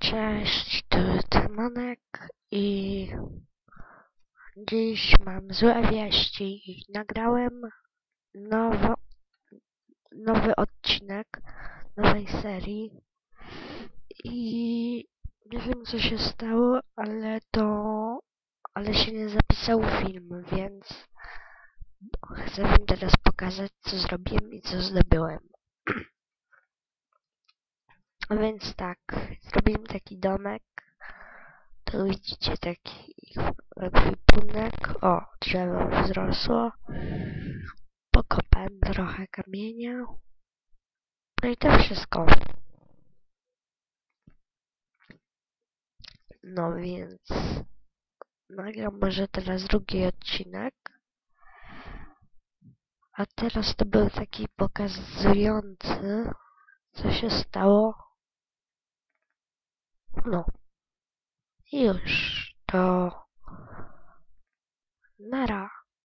Cześć, tu Tymonek i dziś mam złe wieści. Nagrałem nowo, nowy odcinek nowej serii i nie wiem co się stało, ale to, ale się nie zapisał film, więc chcę wam teraz pokazać co zrobiłem i co zdobyłem. A więc tak, zrobiłem taki domek. Tu widzicie taki ekwipunek. O, drzewo wzrosło. Pokopałem trochę kamienia. No i to wszystko. No więc nagram może teraz drugi odcinek. A teraz to był taki pokazujący, co się stało no. Już to. Nara.